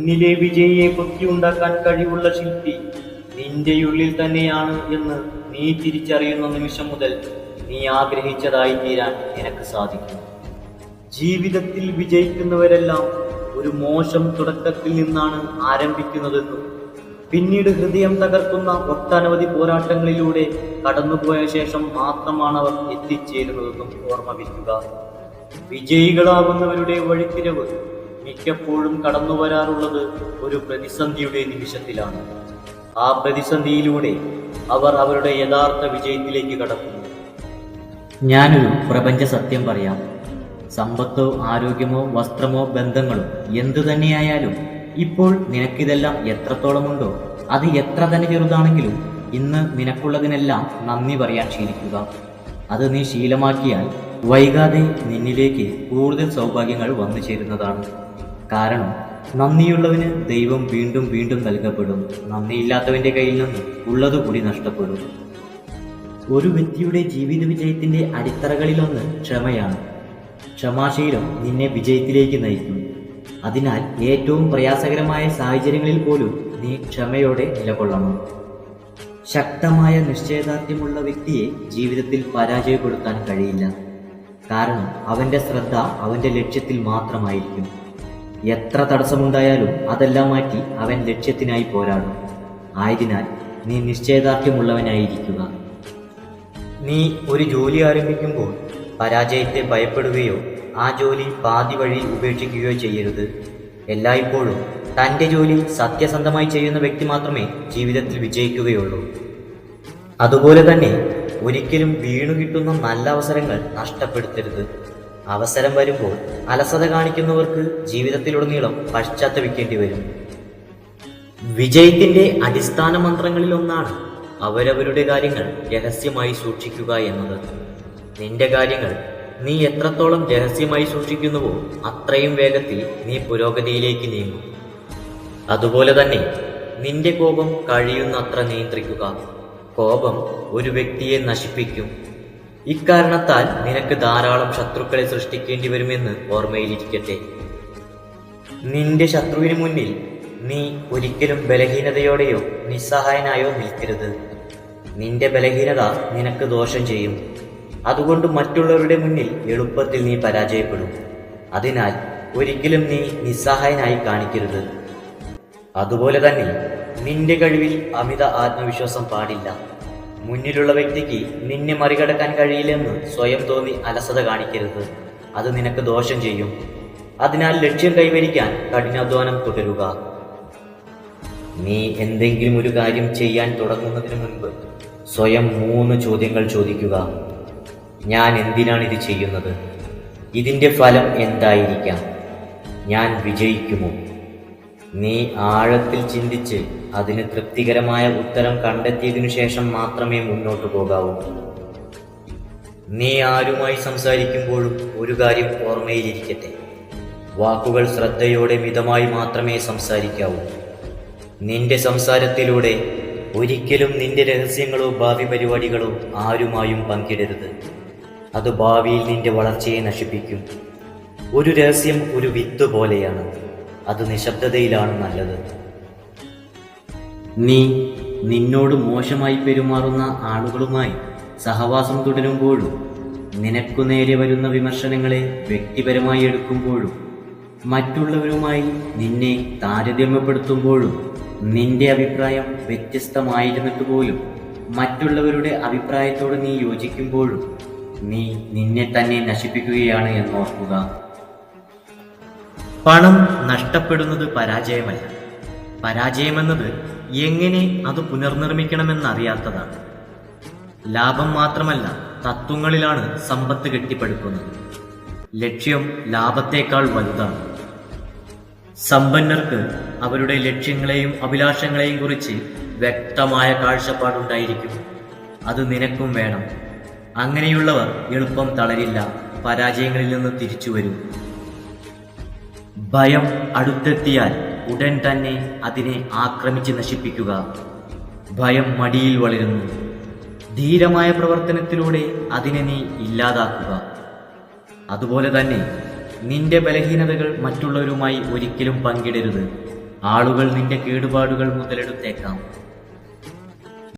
നിന്നിലെ വിജയിയെ കൊത്തിയുണ്ടാക്കാൻ കഴിവുള്ള ശില്പി നിന്റെ ഉള്ളിൽ തന്നെയാണ് എന്ന് നീ തിരിച്ചറിയുന്ന നിമിഷം മുതൽ നീ ആഗ്രഹിച്ചതായി തീരാൻ നിനക്ക് സാധിക്കും. ജീവിതത്തിൽ വിജയിക്കുന്നവരെല്ലാം ഒരു മോശം തുടക്കത്തിൽ നിന്നാണ് ആരംഭിക്കുന്നതെന്നും പിന്നീട് ഹൃദയം തകർക്കുന്ന ഒട്ടനവധി പോരാട്ടങ്ങളിലൂടെ കടന്നുപോയ ശേഷം മാത്രമാണ് അവർ എത്തിച്ചേരുന്നതെന്നും ഓർമ്മ വിജയികളാകുന്നവരുടെ വഴിത്തിരവ് മിക്കപ്പോഴും കടന്നു വരാറുള്ളത് ഒരു പ്രതിസന്ധിയുടെ നിമിഷത്തിലാണ്. ആ പ്രതിസന്ധിയിലൂടെ അവർ അവരുടെ യഥാർത്ഥ വിജയത്തിലേക്ക് കടക്കുന്നു. ഞാനൊരു പ്രപഞ്ച സത്യം പറയാം. സമ്പത്തോ ആരോഗ്യമോ വസ്ത്രമോ ബന്ധങ്ങളോ എന്തു തന്നെയായാലും ഇപ്പോൾ നിനക്കിതെല്ലാം എത്രത്തോളമുണ്ടോ അത് എത്ര തന്നെ ചെറുതാണെങ്കിലും ഇന്ന് നിനക്കുള്ളതിനെല്ലാം നന്ദി പറയാൻ ശീലിക്കുക അത് നീ ശീലമാക്കിയാൽ വൈകാതെ നിന്നിലേക്ക് കൂടുതൽ സൗഭാഗ്യങ്ങൾ വന്നു ചേരുന്നതാണ് കാരണം നന്ദിയുള്ളവന് ദൈവം വീണ്ടും വീണ്ടും നൽകപ്പെടും. നന്ദിയില്ലാത്തവന്റെ കയ്യിൽ നിന്ന് ഉള്ളതുകൂടി നഷ്ടപ്പെടും. ഒരു വ്യക്തിയുടെ ജീവിത വിജയത്തിന്റെ അടിത്തറകളിലൊന്ന് ക്ഷമയാണ്. ക്ഷമാശീലം നിന്നെ വിജയത്തിലേക്ക് നയിക്കും. അതിനാൽ ഏറ്റവും പ്രയാസകരമായ സാഹചര്യങ്ങളിൽ പോലും നീ ക്ഷമയോടെ നിലകൊള്ളണം. ശക്തമായ നിശ്ചയദാർഢ്യമുള്ള വ്യക്തിയെ ജീവിതത്തിൽ പരാജയപ്പെടുത്താൻ കഴിയില്ല. കാരണം അവന്റെ ശ്രദ്ധ അവന്റെ ലക്ഷ്യത്തിൽ മാത്രമായിരിക്കും. എത്ര തടസ്സമുണ്ടായാലും അതെല്ലാം മാറ്റി അവൻ ലക്ഷ്യത്തിനായി പോരാടും. ആയതിനാൽ നീ നിശ്ചയദാർഢ്യമുള്ളവനായിരിക്കുക. നീ ഒരു ജോലി ആരംഭിക്കുമ്പോൾ പരാജയത്തെ ഭയപ്പെടുകയോ ആ ജോലി പാതി വഴി ഉപേക്ഷിക്കുകയോ ചെയ്യരുത്. എല്ലായ്പ്പോഴും തന്റെ ജോലി സത്യസന്ധമായി ചെയ്യുന്ന വ്യക്തി മാത്രമേ ജീവിതത്തിൽ വിജയിക്കുകയുള്ളൂ. അതുപോലെ തന്നെ ഒരിക്കലും വീണു കിട്ടുന്ന നല്ല അവസരങ്ങൾ നഷ്ടപ്പെടുത്തരുത്. അവസരം വരുമ്പോൾ അലസത കാണിക്കുന്നവർക്ക് ജീവിതത്തിലുടനീളം പശ്ചാത്തപിക്കേണ്ടി വരും വിജയത്തിന്റെ അടിസ്ഥാന മന്ത്രങ്ങളിൽ ഒന്നാണ് അവരവരുടെ കാര്യങ്ങൾ രഹസ്യമായി സൂക്ഷിക്കുക എന്നത്. നിന്റെ കാര്യങ്ങൾ നീ എത്രത്തോളം രഹസ്യമായി സൂക്ഷിക്കുന്നുവോ അത്രയും വേഗത്തിൽ നീ പുരോഗതിയിലേക്ക് നീങ്ങും. അതുപോലെ തന്നെ നിന്റെ കോപം കഴിയുന്നത്ര നിയന്ത്രിക്കുക. കോപം ഒരു വ്യക്തിയെ നശിപ്പിക്കും. ഇക്കാരണത്താൽ നിനക്ക് ധാരാളം ശത്രുക്കളെ സൃഷ്ടിക്കേണ്ടി വരുമെന്ന് ഓർമ്മയിലിരിക്കട്ടെ. നിന്റെ ശത്രുവിന് മുന്നിൽ നീ ഒരിക്കലും ബലഹീനതയോടെയോ നിസ്സഹായനായോ നിൽക്കരുത്. നിന്റെ ബലഹീനത നിനക്ക് ദോഷം ചെയ്യും. അതുകൊണ്ട് മറ്റുള്ളവരുടെ മുന്നിൽ എളുപ്പത്തിൽ നീ പരാജയപ്പെടും. അതിനാൽ ഒരിക്കലും നീ നിസ്സഹായനായി കാണിക്കരുത്. അതുപോലെ തന്നെ നിന്റെ കഴിവിൽ അമിത ആത്മവിശ്വാസം പാടില്ല. മുന്നിലുള്ള വ്യക്തിക്ക് നിന്നെ മറികടക്കാൻ കഴിയില്ലെന്ന് സ്വയം തോന്നി അലസത കാണിക്കരുത്. അത് നിനക്ക് ദോഷം ചെയ്യും. അതിനാൽ ലക്ഷ്യം കൈവരിക്കാൻ കഠിനാധ്വാനം തുടരുക. നീ എന്തെങ്കിലും ഒരു കാര്യം ചെയ്യാൻ തുടങ്ങുന്നതിന് മുൻപ് സ്വയം മൂന്ന് ചോദ്യങ്ങൾ ചോദിക്കുക. ഞാൻ എന്തിനാണ് ഇത് ചെയ്യുന്നത്? ഇതിന്റെ ഫലം എന്തായിരിക്കാം? ഞാൻ വിജയിക്കുമോ? നീ ആഴത്തിൽ ചിന്തിച്ച് അതിന് തൃപ്തികരമായ ഉത്തരം കണ്ടെത്തിയതിനു ശേഷം മാത്രമേ മുന്നോട്ടു പോകാവൂ. നീ ആരുമായി സംസാരിക്കുമ്പോഴും ഒരു കാര്യം ഓർമ്മയിലിരിക്കട്ടെ. വാക്കുകൾ ശ്രദ്ധയോടെ മിതമായി മാത്രമേ സംസാരിക്കാവൂ. നിന്റെ സംസാരത്തിലൂടെ ഒരിക്കലും നിന്റെ രഹസ്യങ്ങളോ ഭാവി പരിപാടികളോ ആരുമായും പങ്കിടരുത്. അത് ഭാവിയിൽ നിന്റെ വളർച്ചയെ നശിപ്പിക്കും. ഒരു രഹസ്യം ഒരു വിത്ത് പോലെയാണ്. അത് നിശബ്ദതയിലാണ് നല്ലത്. നീ നിന്നോട് മോശമായി പെരുമാറുന്ന ആളുകളുമായി സഹവാസം തുടരുമ്പോഴും നിനക്കു നേരെ വരുന്ന വിമർശനങ്ങളെ വ്യക്തിപരമായി എടുക്കുമ്പോഴും മറ്റുള്ളവരുമായി നിന്നെ താരതമ്യപ്പെടുത്തുമ്പോഴും നിന്റെ അഭിപ്രായം വ്യത്യസ്തമായിരുന്നിട്ട് പോലും മറ്റുള്ളവരുടെ അഭിപ്രായത്തോട് നീ യോജിക്കുമ്പോഴും നീ നിന്നെ തന്നെ നശിപ്പിക്കുകയാണ് എന്നോർക്കുക പണം നഷ്ടപ്പെടുന്നത് പരാജയമല്ല. പരാജയമെന്നത് എങ്ങനെ അത് പുനർനിർമ്മിക്കണമെന്നറിയാത്തതാണ്. ലാഭം മാത്രമല്ല തത്വങ്ങളിലാണ് സമ്പത്ത് കെട്ടിപ്പടുക്കുന്നത്. ലക്ഷ്യം ലാഭത്തേക്കാൾ വലുതാണ്. സമ്പന്നർക്ക് അവരുടെ ലക്ഷ്യങ്ങളെയും അഭിലാഷങ്ങളെയും കുറിച്ച് വ്യക്തമായ കാഴ്ചപ്പാടുണ്ടായിരിക്കും. അത് നിനക്കും വേണം. അങ്ങനെയുള്ളവർ എളുപ്പം തളരില്ല പരാജയങ്ങളിൽ നിന്ന് തിരിച്ചു വരും ഭയം അടുത്തെത്തിയാൽ ഉടൻ തന്നെ അതിനെ ആക്രമിച്ച് നശിപ്പിക്കുക. ഭയം മടിയിൽ വളരുന്നു. ധീരമായ പ്രവർത്തനത്തിലൂടെ അതിനെ നീ ഇല്ലാതാക്കുക. അതുപോലെ തന്നെ നിന്റെ ബലഹീനതകൾ മറ്റുള്ളവരുമായി ഒരിക്കലും പങ്കിടരുത്. ആളുകൾ നിന്റെ കേടുപാടുകൾ മുതലെടുത്തേക്കാം.